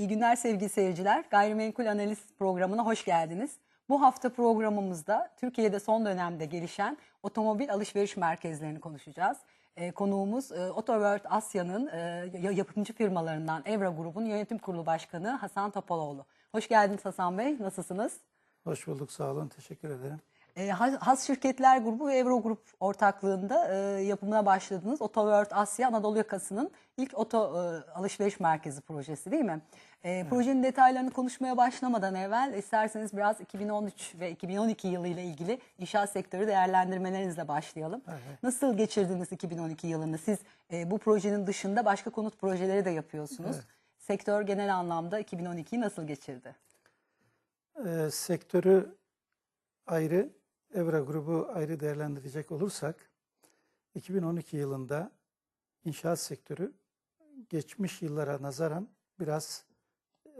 İyi günler sevgili seyirciler. Gayrimenkul Analiz programına hoş geldiniz. Bu hafta programımızda Türkiye'de son dönemde gelişen otomobil alışveriş merkezlerini konuşacağız. Ee, konuğumuz e, Autoworld Asya'nın e, ya- yapımcı firmalarından Evra Grubun yönetim kurulu başkanı Hasan Topaloğlu. Hoş geldiniz Hasan Bey. Nasılsınız? Hoş bulduk, sağ olun. Teşekkür ederim. E, Has Şirketler Grubu ve Evro Grup ortaklığında e, yapımına başladığınız Autoworld Asya Anadolu yakasının ilk oto e, alışveriş merkezi projesi değil mi? E, Projenin detaylarını konuşmaya başlamadan evvel isterseniz biraz 2013 ve 2012 yılı ile ilgili inşaat sektörü değerlendirmelerinizle başlayalım. Nasıl geçirdiniz 2012 yılını? Siz e, bu projenin dışında başka konut projeleri de yapıyorsunuz. Sektör genel anlamda 2012'yi nasıl geçirdi? Ee, sektörü ayrı, Evra grubu ayrı değerlendirecek olursak, 2012 yılında inşaat sektörü geçmiş yıllara nazaran biraz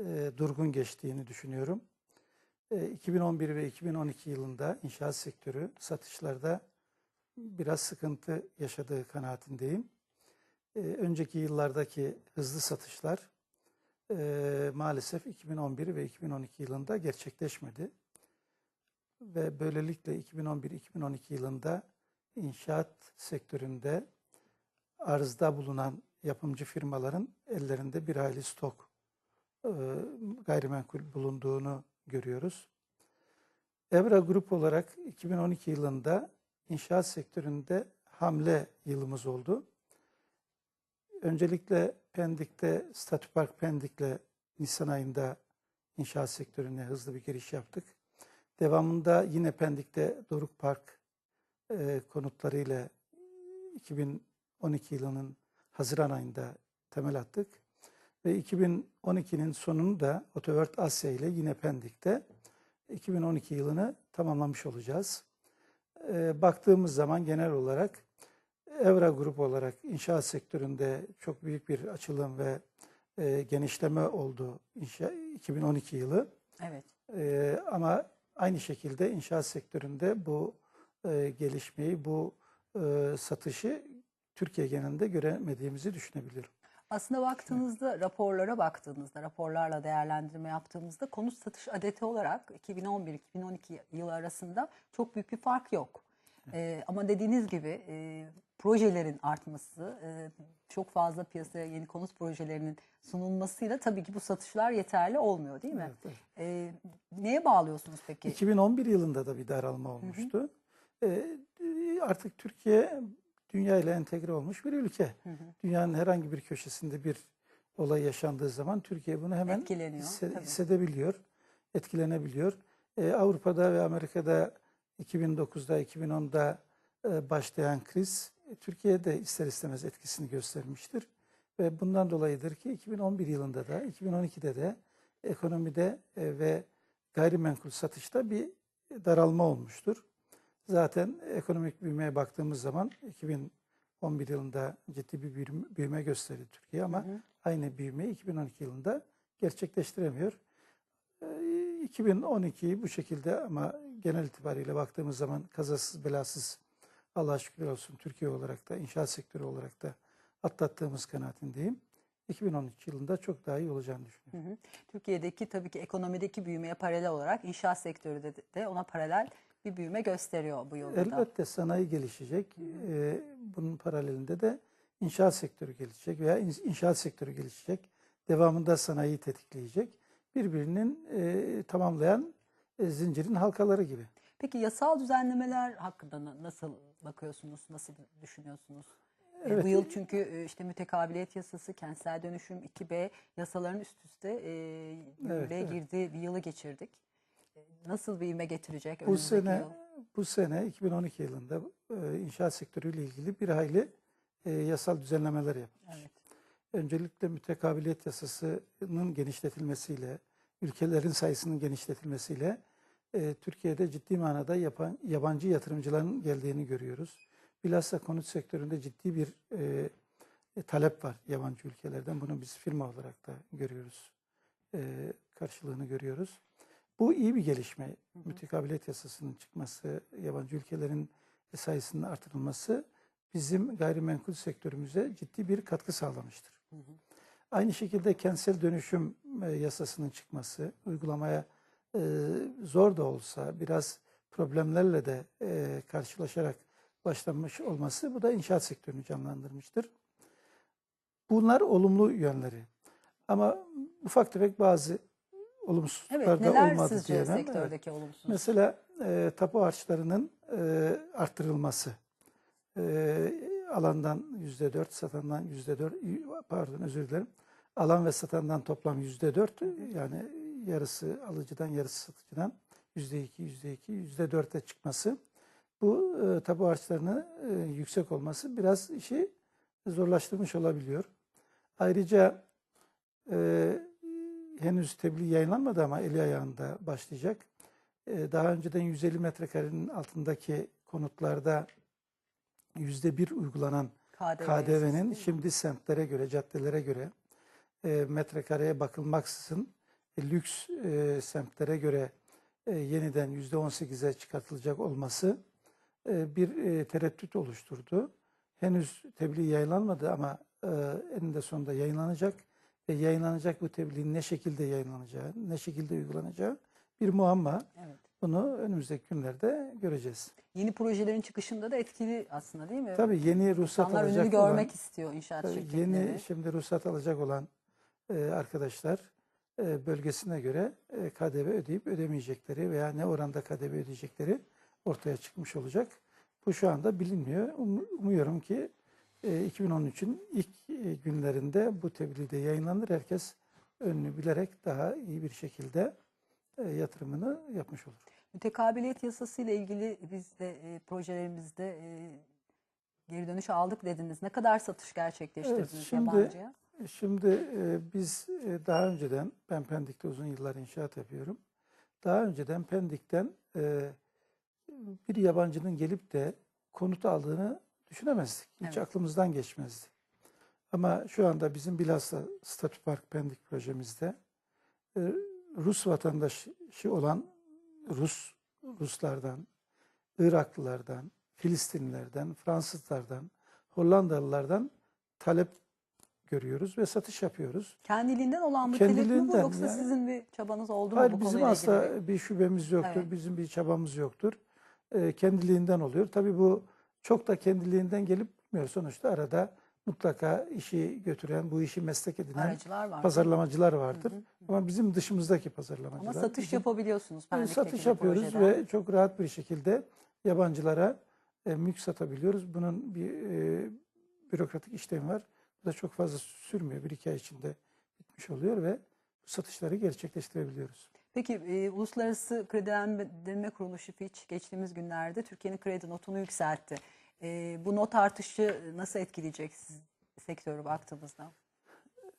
e, durgun geçtiğini düşünüyorum. E, 2011 ve 2012 yılında inşaat sektörü satışlarda biraz sıkıntı yaşadığı kanaatindeyim. E, önceki yıllardaki hızlı satışlar e, maalesef 2011 ve 2012 yılında gerçekleşmedi. Ve böylelikle 2011-2012 yılında inşaat sektöründe arzda bulunan yapımcı firmaların ellerinde bir hayli stok e, gayrimenkul bulunduğunu görüyoruz. Evra Grup olarak 2012 yılında inşaat sektöründe hamle yılımız oldu. Öncelikle Pendik'te, Statü Park Pendik'le Nisan ayında inşaat sektörüne hızlı bir giriş yaptık. Devamında yine Pendik'te Doruk Park e, konutlarıyla 2012 yılının Haziran ayında temel attık. Ve 2012'nin sonunu da Otoworld Asya ile yine Pendik'te 2012 yılını tamamlamış olacağız. E, baktığımız zaman genel olarak Evra Grup olarak inşaat sektöründe çok büyük bir açılım ve e, genişleme oldu inşa, 2012 yılı. Evet. E, ama aynı şekilde inşaat sektöründe bu e, gelişmeyi, bu e, satışı Türkiye genelinde göremediğimizi düşünebilirim. Aslında baktığınızda raporlara baktığınızda raporlarla değerlendirme yaptığımızda konut satış adeti olarak 2011-2012 yılı arasında çok büyük bir fark yok. Ee, ama dediğiniz gibi e, projelerin artması, e, çok fazla piyasaya yeni konut projelerinin sunulmasıyla tabii ki bu satışlar yeterli olmuyor değil mi? Evet, evet. Ee, neye bağlıyorsunuz peki? 2011 yılında da bir daralma olmuştu. E, artık Türkiye dünya ile entegre olmuş bir ülke. Dünyanın herhangi bir köşesinde bir olay yaşandığı zaman Türkiye bunu hemen hisse- tabii. hissedebiliyor, etkilenebiliyor. E, Avrupa'da ve Amerika'da 2009'da, 2010'da e, başlayan kriz e, Türkiye'de ister istemez etkisini göstermiştir. Ve bundan dolayıdır ki 2011 yılında da, 2012'de de ekonomide e, ve gayrimenkul satışta bir daralma olmuştur. Zaten ekonomik büyümeye baktığımız zaman 2011 yılında ciddi bir büyüme, büyüme gösterdi Türkiye ama aynı büyümeyi 2012 yılında gerçekleştiremiyor. Ee, 2012'yi bu şekilde ama genel itibariyle baktığımız zaman kazasız belasız Allah'a şükür olsun Türkiye olarak da inşaat sektörü olarak da atlattığımız kanaatindeyim. 2013 yılında çok daha iyi olacağını düşünüyorum. Hı hı. Türkiye'deki tabii ki ekonomideki büyümeye paralel olarak inşaat sektörü de, de ona paralel bir büyüme gösteriyor bu yılda. da. Elbette sanayi gelişecek. Ee, bunun paralelinde de inşaat sektörü gelişecek veya in- inşaat sektörü gelişecek. Devamında sanayiyi tetikleyecek. Birbirinin e, tamamlayan e, zincirin halkaları gibi. Peki yasal düzenlemeler hakkında na- nasıl bakıyorsunuz, nasıl düşünüyorsunuz? E, Evet. Bu yıl çünkü işte mütekabiliyet yasası, kentsel dönüşüm 2B yasaların üst üste e, yürürlüğe evet. girdiği bir yılı geçirdik. Nasıl bir ivme getirecek Bu sene yıl? bu sene 2012 yılında e, inşaat sektörüyle ilgili bir hayli e, yasal düzenlemeler yapılmış. Evet. Öncelikle mütekabiliyet yasasının genişletilmesiyle, ülkelerin sayısının genişletilmesiyle e, Türkiye'de ciddi manada yapan, yabancı yatırımcıların geldiğini görüyoruz. Bilhassa konut sektöründe ciddi bir e, e, talep var yabancı ülkelerden. Bunu biz firma olarak da görüyoruz. E, karşılığını görüyoruz. Bu iyi bir gelişme. Mütekabiliyet yasasının çıkması, yabancı ülkelerin sayısının artırılması bizim gayrimenkul sektörümüze ciddi bir katkı sağlamıştır. Aynı şekilde kentsel dönüşüm e, yasasının çıkması, uygulamaya e, zor da olsa biraz problemlerle de e, karşılaşarak başlanmış olması bu da inşaat sektörünü canlandırmıştır. Bunlar olumlu yönleri. Ama ufak tefek bazı olumsuzluklar Evet, da olmadı diyemem. Evet. sektördeki olumsuz? Mesela e, tapu harçlarının e, arttırılması. E, alandan yüzde dört, satandan yüzde dört, pardon özür dilerim. Alan ve satandan toplam yüzde dört, yani yarısı alıcıdan yarısı satıcıdan yüzde iki, yüzde iki, yüzde dörtte çıkması. Bu e, tapu harçlarının e, yüksek olması biraz işi zorlaştırmış olabiliyor. Ayrıca e, henüz tebliğ yayınlanmadı ama eli ayağında başlayacak. E, daha önceden 150 metrekarenin altındaki konutlarda yüzde bir uygulanan KDV KDV'nin şimdi semtlere göre, caddelere göre e, metrekareye bakılmaksızın e, lüks e, semtlere göre e, yeniden yüzde 18'e çıkartılacak olması e, bir e, tereddüt oluşturdu. Henüz tebliğ yayınlanmadı ama e, eninde sonunda yayınlanacak ve yayınlanacak bu tebliğin ne şekilde yayınlanacağı, ne şekilde uygulanacağı bir muamma. Evet. Bunu önümüzdeki günlerde göreceğiz. Yeni projelerin çıkışında da etkili aslında değil mi? Tabii yeni ruhsat İnsanlar alacak olan, görmek istiyor inşaat şirketleri. Yeni şimdi ruhsat alacak olan e, arkadaşlar e, bölgesine göre e, KDV ödeyip ödemeyecekleri veya ne oranda KDV ödeyecekleri ortaya çıkmış olacak. Bu şu anda bilinmiyor. Um- umuyorum ki 2013'ün ilk e, günlerinde bu tebliğ de yayınlanır. Herkes önünü bilerek daha iyi bir şekilde e, yatırımını yapmış olur. Mütekabiliyet yasası ile ilgili biz de e, projelerimizde e, geri dönüş aldık dediniz. Ne kadar satış gerçekleştirdiniz şimdi- yabancıya? Şimdi e, biz e, daha önceden, ben Pendik'te uzun yıllar inşaat yapıyorum. Daha önceden Pendik'ten e, bir yabancının gelip de konut aldığını düşünemezdik. Hiç Evet. aklımızdan geçmezdi. Ama şu anda bizim bilhassa Statü Park Pendik projemizde e, Rus vatandaşı olan Rus Ruslardan, Iraklılardan, Filistinlilerden, Fransızlardan, Hollandalılardan talep görüyoruz ve satış yapıyoruz. Kendiliğinden olan bir talep mi bu Kendiliğinden yoksa yani. sizin bir çabanız oldu mu Hayır bu bizim asla ilgili? bir şubemiz yoktur, Evet. bizim bir çabamız yoktur. Ee, kendiliğinden oluyor. Tabii bu çok da kendiliğinden gelip gitmiyor. Sonuçta arada mutlaka işi götüren, bu işi meslek edinen Aracılar var. pazarlamacılar vardır. Ama bizim dışımızdaki pazarlamacılar. Ama satış bizim- yapabiliyorsunuz. Pendik'teki satış yapıyoruz projeden. ve çok rahat bir şekilde yabancılara e, mülk satabiliyoruz. Bunun bir e, bürokratik işlemi var. Bu da çok fazla sürmüyor. Bir iki ay içinde bitmiş oluyor ve satışları gerçekleştirebiliyoruz. Peki e, Uluslararası Kredilendirme Kuruluşu Fitch geçtiğimiz günlerde Türkiye'nin kredi notunu yükseltti. E, bu not artışı nasıl etkileyecek siz sektörü baktığımızda?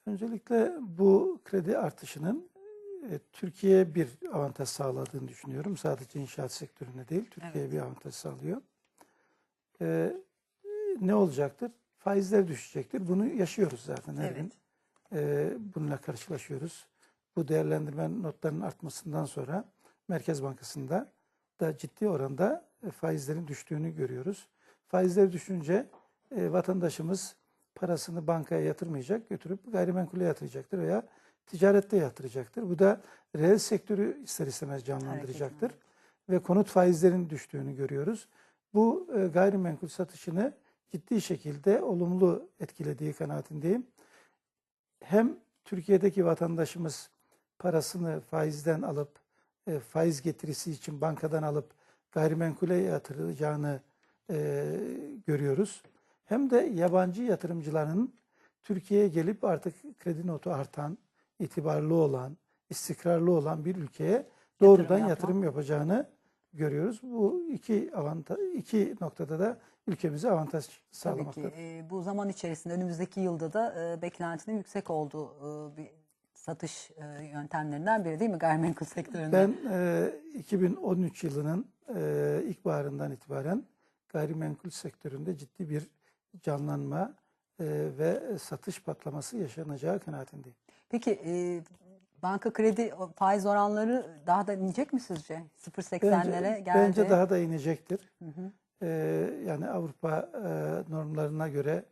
Öncelikle bu kredi artışının e, Türkiye'ye bir avantaj sağladığını düşünüyorum. Sadece inşaat sektörüne değil, Türkiye'ye Evet. bir avantaj sağlıyor. E, ne olacaktır? Faizler düşecektir. Bunu yaşıyoruz zaten her gün. E, bununla karşılaşıyoruz. Bu değerlendirme notlarının artmasından sonra Merkez Bankası'nda da ciddi oranda e, faizlerin düştüğünü görüyoruz. Faizler düşünce e, vatandaşımız parasını bankaya yatırmayacak, götürüp gayrimenkule yatıracaktır veya ticarette yatıracaktır. Bu da reel sektörü ister istemez canlandıracaktır. Ve konut faizlerin düştüğünü görüyoruz. Bu e, gayrimenkul satışını ciddi şekilde olumlu etkilediği kanaatindeyim. Hem Türkiye'deki vatandaşımız parasını faizden alıp e, faiz getirisi için bankadan alıp gayrimenkule yatıracağını e, görüyoruz. Hem de yabancı yatırımcıların Türkiye'ye gelip artık kredi notu artan, itibarlı olan, istikrarlı olan bir ülkeye doğrudan yapmak. yatırım yapacağını görüyoruz. Bu iki avantaj, iki noktada da ülkemize avantaj Tabii ki sağlamaktadır. e, bu zaman içerisinde önümüzdeki yılda da e, beklentinin yüksek olduğu e, bir satış e, yöntemlerinden biri değil mi gayrimenkul sektöründe? Ben e, 2013 yılının e, ilkbaharından itibaren gayrimenkul sektöründe ciddi bir canlanma e, ve satış patlaması yaşanacağı kanaatindeyim. Peki e, banka kredi faiz oranları daha da inecek mi sizce? 0.80'lere Bence, geldi. bence daha da inecektir. Hı hı. E, yani Avrupa e, normlarına göre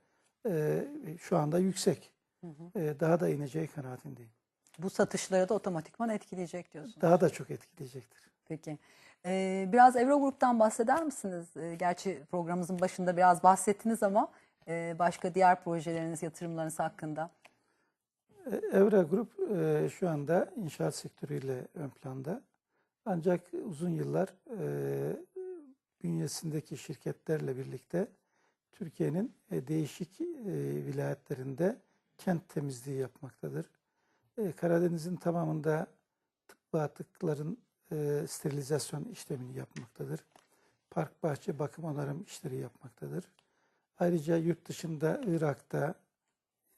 e, şu anda yüksek. e, daha da ineceği kanaatindeyim. Bu satışları da otomatikman etkileyecek diyorsunuz. Daha da çok etkileyecektir. Peki. Ee, biraz Evro Grup'tan bahseder misiniz? Ee, gerçi programımızın başında biraz bahsettiniz ama e, başka diğer projeleriniz, yatırımlarınız hakkında. Evra Grup e, şu anda inşaat sektörüyle ön planda. Ancak uzun yıllar e, bünyesindeki şirketlerle birlikte Türkiye'nin e, değişik e, vilayetlerinde kent temizliği yapmaktadır. E, Karadeniz'in tamamında tıbbi atıkların e, sterilizasyon işlemini yapmaktadır. Park, bahçe, bakım onarım işleri yapmaktadır. Ayrıca yurt dışında Irak'ta,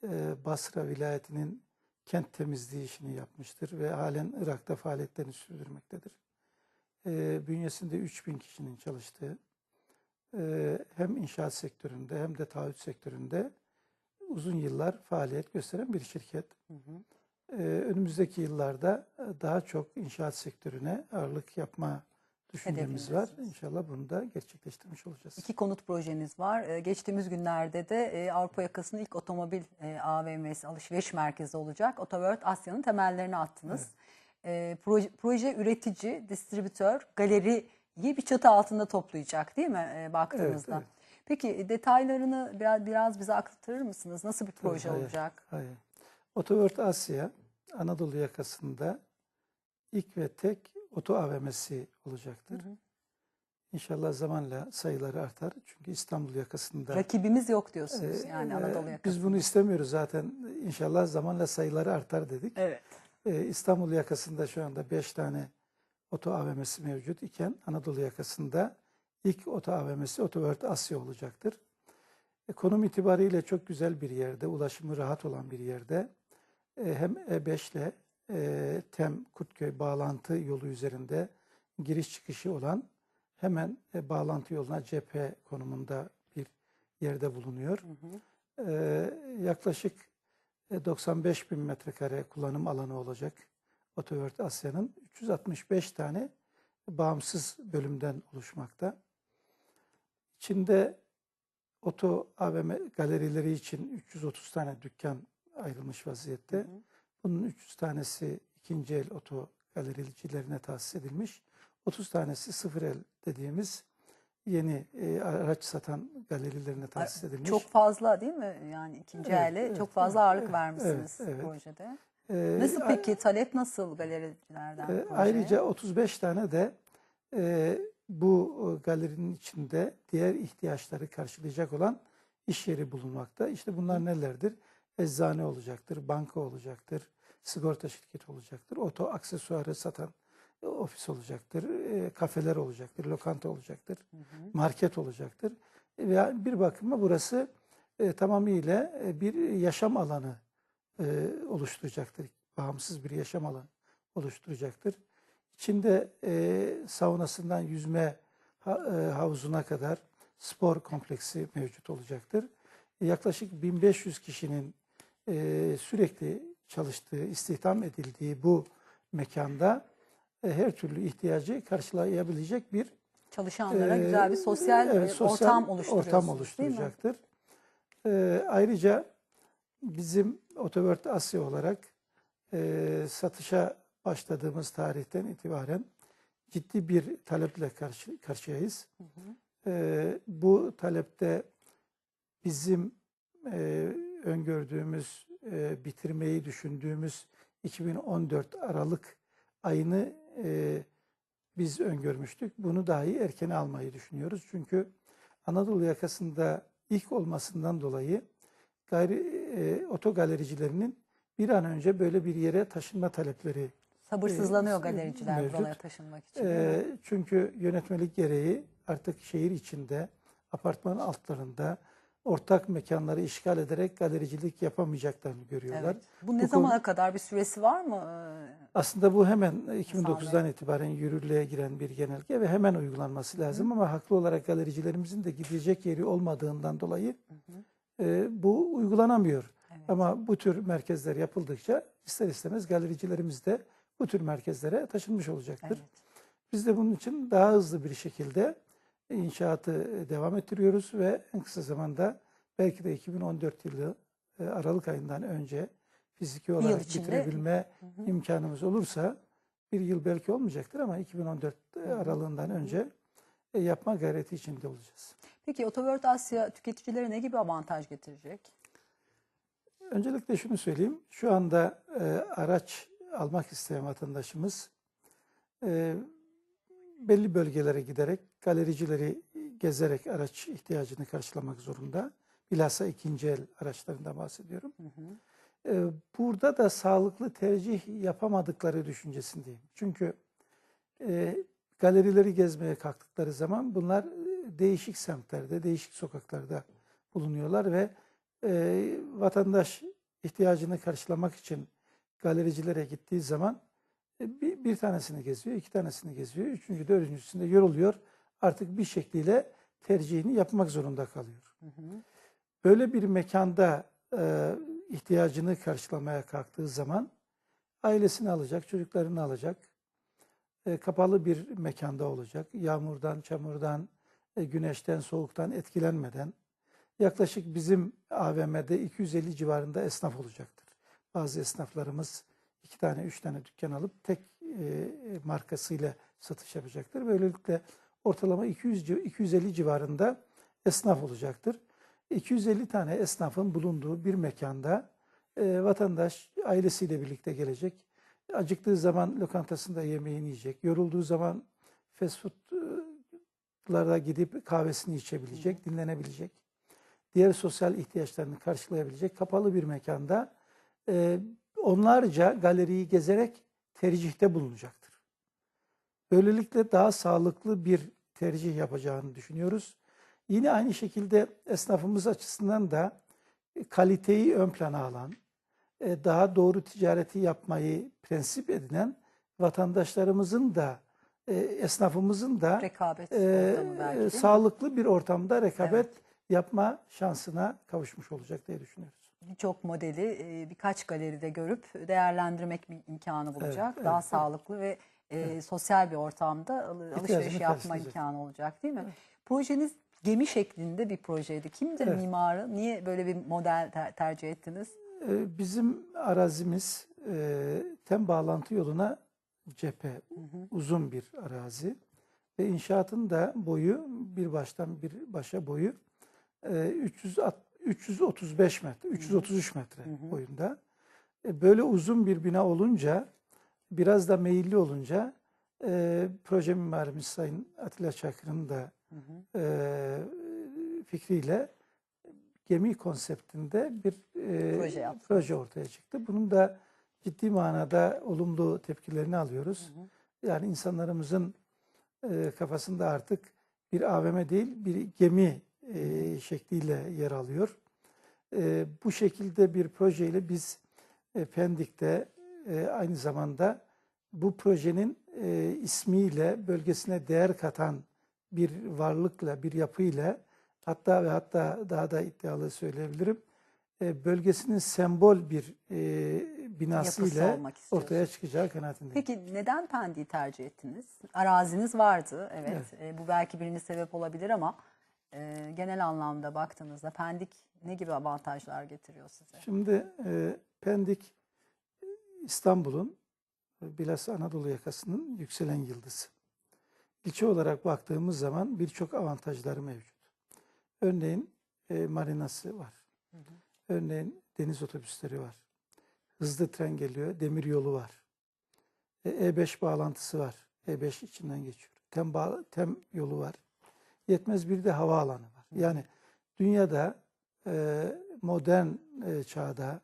e, Basra vilayetinin kent temizliği işini yapmıştır ve halen Irak'ta faaliyetlerini sürdürmektedir. E, bünyesinde 3000 kişinin çalıştığı e, hem inşaat sektöründe hem de taahhüt sektöründe uzun yıllar faaliyet gösteren bir şirket. E, önümüzdeki yıllarda e, daha çok inşaat sektörüne ağırlık yapma düşüncemiz var. İnşallah bunu da gerçekleştirmiş olacağız. İki konut projeniz var. Ee, geçtiğimiz günlerde de e, Avrupa yakasının ilk otomobil e, AVM'si, alışveriş merkezi olacak. Otoworld Asya'nın temellerini attınız. Ee, proje, proje üretici, distribütör, galeriyi bir çatı altında toplayacak değil mi baktığınızda? Evet, Peki e, detaylarını biraz, biraz bize aktarır mısınız? Nasıl bir proje hayır. olacak? Hayır. Otoworld Asya Anadolu yakasında ilk ve tek oto AVM'si olacaktır. İnşallah zamanla sayıları artar. Çünkü İstanbul yakasında Rakibimiz yok diyorsunuz e, yani e, Anadolu yakasında. biz bunu istemiyoruz zaten. İnşallah zamanla sayıları artar dedik. Evet. E, İstanbul yakasında şu anda 5 tane oto AVM'si mevcut iken Anadolu yakasında ilk oto AVM'si Otoworld Asya olacaktır. E, konum itibariyle çok güzel bir yerde, ulaşımı rahat olan bir yerde. E, hem E5 ile e, Tem Kurtköy bağlantı yolu üzerinde giriş çıkışı olan hemen e, bağlantı yoluna cephe konumunda bir yerde bulunuyor. E, yaklaşık e, 95 bin metrekare kullanım alanı olacak Otoworld Asya'nın 365 tane bağımsız bölümden oluşmakta. İçinde oto AVM galerileri için 330 tane dükkan ayrılmış vaziyette. Bunun 300 tanesi ikinci el oto galericilerine tahsis edilmiş. 30 tanesi sıfır el dediğimiz yeni e, araç satan galerilerine tahsis edilmiş. Çok fazla değil mi? Yani ikinci Evet, ele evet, çok fazla evet, ağırlık evet, vermişsiniz evet, evet. projede. Ee, Nasıl peki talep nasıl galericilerden e, projeye? ayrıca 35 tane de e, bu galerinin içinde diğer ihtiyaçları karşılayacak olan iş yeri bulunmakta. İşte bunlar nelerdir? Eczane olacaktır, banka olacaktır, sigorta şirketi olacaktır, oto aksesuarı satan e, ofis olacaktır, e, kafeler olacaktır, lokanta olacaktır, market olacaktır. E, Veya bir bakıma burası e, tamamıyla bir yaşam alanı e, oluşturacaktır. Bağımsız bir yaşam alanı oluşturacaktır. İçinde e, saunasından yüzme ha- e, havuzuna kadar spor kompleksi mevcut olacaktır. Yaklaşık 1500 kişinin e, sürekli çalıştığı, istihdam edildiği bu mekanda e, her türlü ihtiyacı karşılayabilecek bir Çalışanlara e, güzel bir sosyal, evet, e, sosyal ortam ortam oluşturacaktır. E, ayrıca bizim Otoworld Asya olarak e, satışa başladığımız tarihten itibaren ciddi bir taleple karşı, karşıyayız. E, bu talepte bizim e, öngördüğümüz, e, bitirmeyi düşündüğümüz 2014 Aralık ayını e, biz öngörmüştük. Bunu dahi erkene almayı düşünüyoruz. Çünkü Anadolu yakasında ilk olmasından dolayı gayri e, otogalericilerinin bir an önce böyle bir yere taşınma talepleri Sabırsızlanıyor e, galericiler mevcut. buralara taşınmak için. e, çünkü yönetmelik gereği artık şehir içinde, apartman altlarında ortak mekanları işgal ederek galericilik yapamayacaklarını görüyorlar. Evet. Bu ne Bu zamana konu- kadar bir süresi var mı? Aslında bu hemen 2009'dan itibaren yürürlüğe giren bir genelge ve hemen uygulanması lazım ama haklı olarak galericilerimizin de gidecek yeri olmadığından dolayı e, bu uygulanamıyor. Ama bu tür merkezler yapıldıkça ister istemez galericilerimiz de bu tür merkezlere taşınmış olacaktır. Evet. Biz de bunun için daha hızlı bir şekilde inşaatı devam ettiriyoruz ve en kısa zamanda belki de 2014 yılı e, Aralık ayından önce fiziki olarak bitirebilme imkanımız olursa bir yıl belki olmayacaktır ama 2014 aralığından önce e, yapma gayreti içinde olacağız. Peki Otoworld Asya tüketicilere ne gibi avantaj getirecek? Öncelikle şunu söyleyeyim. Şu anda e, araç almak isteyen vatandaşımız e, belli bölgelere giderek, galericileri gezerek araç ihtiyacını karşılamak zorunda. Bilhassa ikinci el araçlarından bahsediyorum. E, burada da sağlıklı tercih yapamadıkları düşüncesindeyim. Çünkü e, galerileri gezmeye kalktıkları zaman bunlar e, değişik semtlerde, değişik sokaklarda bulunuyorlar ve e, vatandaş ihtiyacını karşılamak için galericilere gittiği zaman e, bir, bir tanesini geziyor, iki tanesini geziyor, üçüncü, dördüncüsünde yoruluyor. Artık bir şekliyle tercihini yapmak zorunda kalıyor. Böyle bir mekanda e, ihtiyacını karşılamaya kalktığı zaman ailesini alacak, çocuklarını alacak, e, kapalı bir mekanda olacak. Yağmurdan, çamurdan, e, güneşten, soğuktan etkilenmeden yaklaşık bizim AVM'de 250 civarında esnaf olacaktır. Bazı esnaflarımız iki tane, üç tane dükkan alıp tek e, markasıyla satış yapacaktır. Böylelikle ortalama 200 civ- 250 civarında esnaf olacaktır. 250 tane esnafın bulunduğu bir mekanda e, vatandaş ailesiyle birlikte gelecek. Acıktığı zaman lokantasında yemeğini yiyecek. Yorulduğu zaman fast food'lara gidip kahvesini içebilecek, dinlenebilecek. Diğer sosyal ihtiyaçlarını karşılayabilecek kapalı bir mekanda e, onlarca galeriyi gezerek tercihte bulunacaktır. Böylelikle daha sağlıklı bir tercih yapacağını düşünüyoruz. Yine aynı şekilde esnafımız açısından da e, kaliteyi ön plana alan, e, daha doğru ticareti yapmayı prensip edinen vatandaşlarımızın da e, esnafımızın da Rekabet e, sağlıklı bir ortamda rekabet yapma şansına kavuşmuş olacak diye düşünüyoruz. Birçok modeli birkaç galeride görüp değerlendirmek imkanı bulacak. evet, Daha evet. sağlıklı ve e, sosyal bir ortamda al- alışveriş yapma imkanı olacak değil mi? Projeniz gemi şeklinde bir projeydi. Kimdir Evet. mimarı? Niye böyle bir model ter- tercih ettiniz? E, Bizim arazimiz e, tem bağlantı yoluna cephe, uzun bir arazi ve inşaatın da boyu bir baştan bir başa boyu e, 300 335 metre, 333 metre boyunda. E, Böyle uzun bir bina olunca, biraz da meyilli olunca e, proje mimarimiz Sayın Atilla Çakır'ın da e, fikriyle gemi konseptinde bir e, Proje proje ortaya çıktı. Bunun da ciddi manada olumlu tepkilerini alıyoruz. Yani insanlarımızın e, kafasında artık bir AVM değil bir gemi e, şekliyle yer alıyor. E, bu şekilde bir projeyle biz e, Pendik'te e, aynı zamanda bu projenin e, ismiyle bölgesine değer katan bir varlıkla, bir yapıyla hatta ve hatta daha da iddialı söyleyebilirim e, bölgesinin sembol bir e, binasıyla ortaya çıkacağı kanaatindeyim. Peki neden Pendik'i tercih ettiniz? Araziniz vardı evet. E, bu belki birinci sebep olabilir ama e, genel anlamda baktığınızda Pendik ne gibi avantajlar getiriyor size? Şimdi e, Pendik İstanbul'un bilhassa Anadolu yakasının yükselen yıldızı. İlçe olarak baktığımız zaman birçok avantajları mevcut. Örneğin e, marinası var. Örneğin deniz otobüsleri var. Hızlı tren geliyor, demir yolu var. E, E5 bağlantısı var. E5 içinden geçiyor. Tem, bağ- tem yolu var. Yetmez bir de havaalanı var. Yani dünyada e, modern e, çağda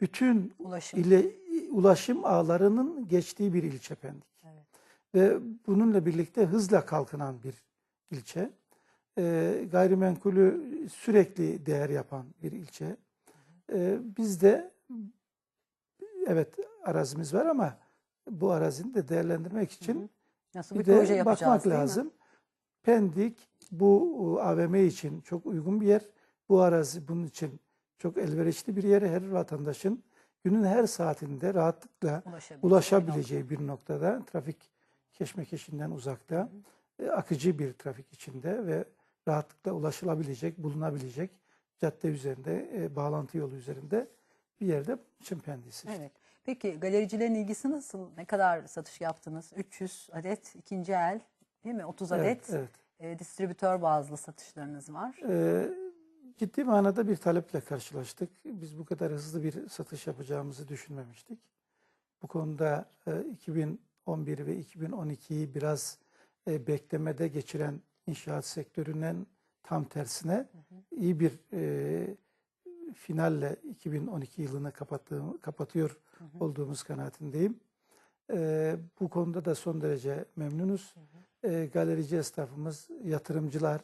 bütün Ulaşım. ile ulaşım ağlarının geçtiği bir ilçe Pendik. Evet. Ve bununla birlikte hızla kalkınan bir ilçe. E, gayrimenkulü sürekli değer yapan bir ilçe. E, biz de evet arazimiz var ama bu arazini de değerlendirmek için Nasıl bir bir, de proje yapacağız bakmak lazım. Pendik bu AVM için çok uygun bir yer. Bu arazi bunun için çok elverişli bir yer. Her vatandaşın günün her saatinde rahatlıkla Ulaşabileceği bir noktada trafik keşmekeşinden uzakta e, akıcı bir trafik içinde ve rahatlıkla ulaşılabilecek, bulunabilecek cadde üzerinde, e, bağlantı yolu üzerinde bir yerde Çimpendi'si. Evet. Peki galericilerin ilgisi nasıl? Ne kadar satış yaptınız? 300 adet ikinci el değil mi? 30 adet Evet, evet. e, distribütör bazlı satışlarınız var. Ee, ciddi manada bir taleple karşılaştık. Biz bu kadar hızlı bir satış yapacağımızı düşünmemiştik. Bu konuda e, 2011 ve 2012'yi biraz e, beklemede geçiren inşaat sektöründen tam tersine iyi bir e, finalle 2012 yılını kapattığım, kapatıyor olduğumuz kanaatindeyim. E, bu konuda da son derece memnunuz. E, galerici esnafımız, yatırımcılar,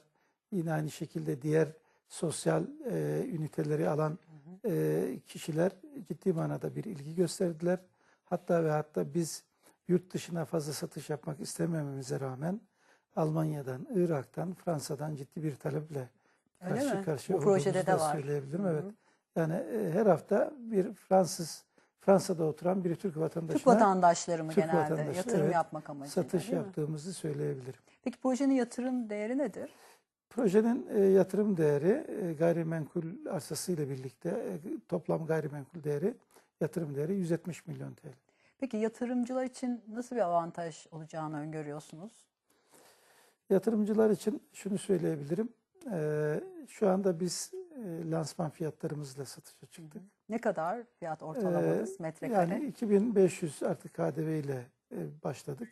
yine aynı şekilde diğer sosyal e, üniteleri alan e, kişiler ciddi manada bir ilgi gösterdiler. Hatta ve hatta biz yurt dışına fazla satış yapmak istemememize rağmen Almanya'dan, Irak'tan, Fransa'dan ciddi bir taleple Öyle karşı mi? karşıya Bu projede de var. söyleyebilirim. Hı hı. Evet. Yani e, her hafta bir Fransız, Fransa'da oturan bir Türk vatandaşına Türk vatandaşları mı Türk genelde vatandaşı, yatırım evet. yapmak amacıyla satış yaptığımızı söyleyebilirim. Peki projenin yatırım değeri nedir? Projenin e, yatırım değeri e, gayrimenkul arsası ile birlikte e, toplam gayrimenkul değeri yatırım değeri 170 milyon TL. Peki yatırımcılar için nasıl bir avantaj olacağını öngörüyorsunuz? Yatırımcılar için şunu söyleyebilirim. E, şu anda biz e, lansman fiyatlarımızla satışa çıktık. Ne kadar fiyat ortalamanız Ee, metrekare? Yani 2500 artık KDV ile e, başladık.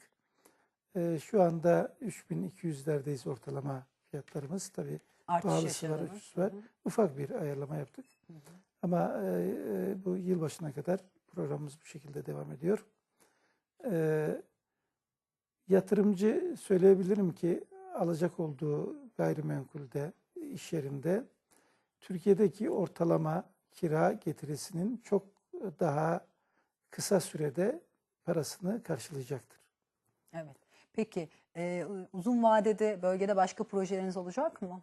E, şu anda 3200'lerdeyiz ortalama fiyatlarımız. Tabii Artış pahalısı var, ucuzu var. Hı hı. Ufak bir ayarlama yaptık. Ama e, e, bu yılbaşına kadar programımız bu şekilde devam ediyor. E, yatırımcı söyleyebilirim ki alacak olduğu gayrimenkulde, iş yerinde Türkiye'deki ortalama kira getirisinin çok daha kısa sürede parasını karşılayacaktır. Evet. Peki e, uzun vadede bölgede başka projeleriniz olacak mı?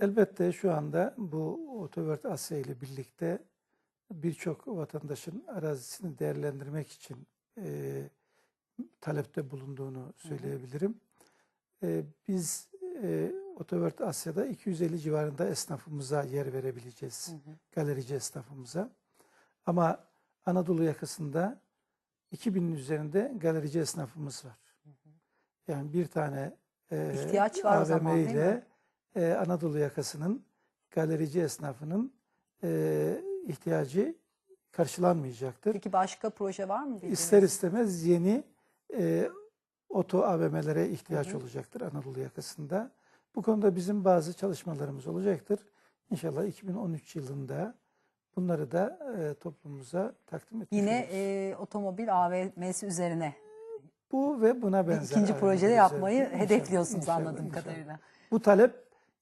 Elbette şu anda bu Otobört Asya ile birlikte birçok vatandaşın arazisini değerlendirmek için e, talepte bulunduğunu söyleyebilirim. E, biz e, Otobört Asya'da 250 civarında esnafımıza yer verebileceğiz. Galerici esnafımıza. Ama Anadolu yakasında 2000'in üzerinde galerici esnafımız var. Yani bir tane e, İhtiyaç var o zaman, değil ile mi? e, Anadolu yakasının galerici esnafının e, ihtiyacı karşılanmayacaktır. Peki başka proje var mı? bildiğiniz? İster istemez yeni e, oto AVM'lere ihtiyaç olacaktır Anadolu yakasında. Bu konuda bizim bazı çalışmalarımız olacaktır. İnşallah 2013 yılında bunları da e, toplumumuza takdim etmiş Yine e, otomobil AVM'si üzerine Bu ve buna benzer. ikinci projede yapmayı İnşallah, hedefliyorsunuz inşallah, anladığım inşallah. kadarıyla. Bu talep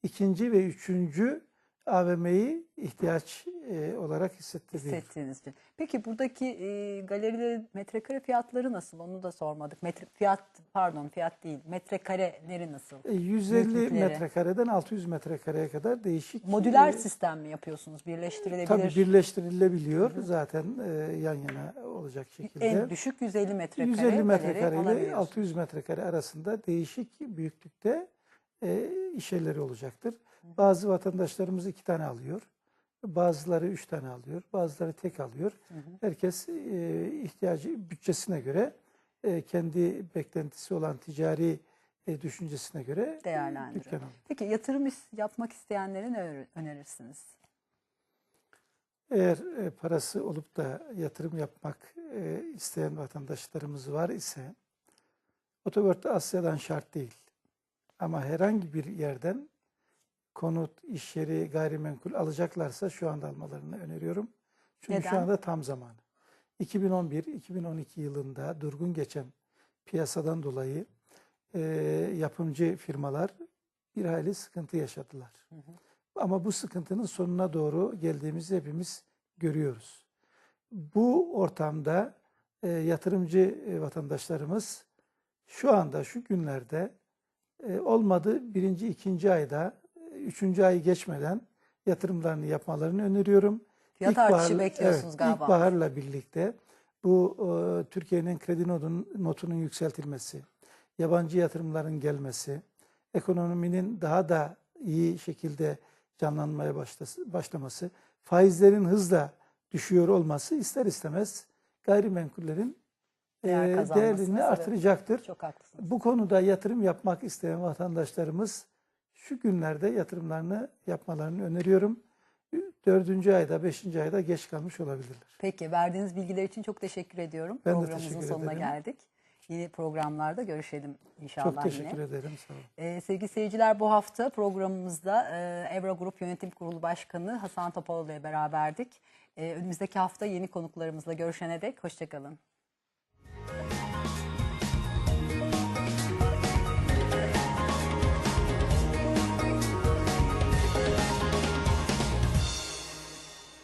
ikinci ve üçüncü AVM'yi ihtiyaç e, olarak hissettiriyor. hissettiğiniz için. Peki buradaki e, galerilerin metrekare fiyatları nasıl? Onu da sormadık. Metre, fiyat pardon fiyat değil. Metrekareleri nasıl? E, 150 Büyüklükleri. metrekareden 600 metrekareye kadar değişik. Modüler e, sistem mi yapıyorsunuz? Birleştirilebilir. Tabii birleştirilebiliyor zaten e, yan yana olacak şekilde. en düşük 150 metrekare 150 galeri metrekare ile alabiliyorsunuz. 600 metrekare arasında değişik büyüklükte e, iş yerleri olacaktır. Bazı vatandaşlarımız iki tane alıyor. Bazıları üç tane alıyor. Bazıları tek alıyor. Herkes e, ihtiyacı bütçesine göre e, kendi beklentisi olan ticari e, düşüncesine göre e, Değerlendiriyor. dükkan alıyor. Peki yatırım yapmak isteyenlere ne öner- önerirsiniz? Eğer e, parası olup da yatırım yapmak e, isteyen vatandaşlarımız var ise Otobört'te Asya'dan şart değil. Ama herhangi bir yerden konut, iş yeri, gayrimenkul alacaklarsa şu anda almalarını öneriyorum. Çünkü şu Neden? anda tam zamanı. 2011-2012 yılında durgun geçen piyasadan dolayı e, yapımcı firmalar bir hayli sıkıntı yaşadılar. Ama bu sıkıntının sonuna doğru geldiğimizi hepimiz görüyoruz. Bu ortamda e, yatırımcı e, vatandaşlarımız şu anda şu günlerde olmadı birinci ikinci ayda e, üçüncü ayı geçmeden yatırımlarını yapmalarını öneriyorum. Fiyat artışı bekliyorsunuz evet, galiba. İlkbaharla birlikte bu e, Türkiye'nin kredi notun, notunun yükseltilmesi, yabancı yatırımların gelmesi, ekonominin daha da iyi şekilde canlanmaya başlası- başlaması, faizlerin hızla düşüyor olması ister istemez gayrimenkullerin Değer e, kazanmasına değerini artıracaktır. Çok haklısınız. Bu konuda yatırım yapmak isteyen vatandaşlarımız şu günlerde yatırımlarını yapmalarını öneriyorum. Dördüncü ayda, beşinci ayda geç kalmış olabilirler. Peki verdiğiniz bilgiler için çok teşekkür ediyorum. Ben de Programımızın teşekkür sonuna ederim. geldik. Yeni programlarda görüşelim inşallah Çok teşekkür yine. ederim. Sağ olun. Ee, sevgili seyirciler bu hafta programımızda e, Evro Grup Yönetim Kurulu Başkanı Hasan Topaloğlu ile beraberdik. Ee, önümüzdeki hafta yeni konuklarımızla görüşene dek hoşçakalın.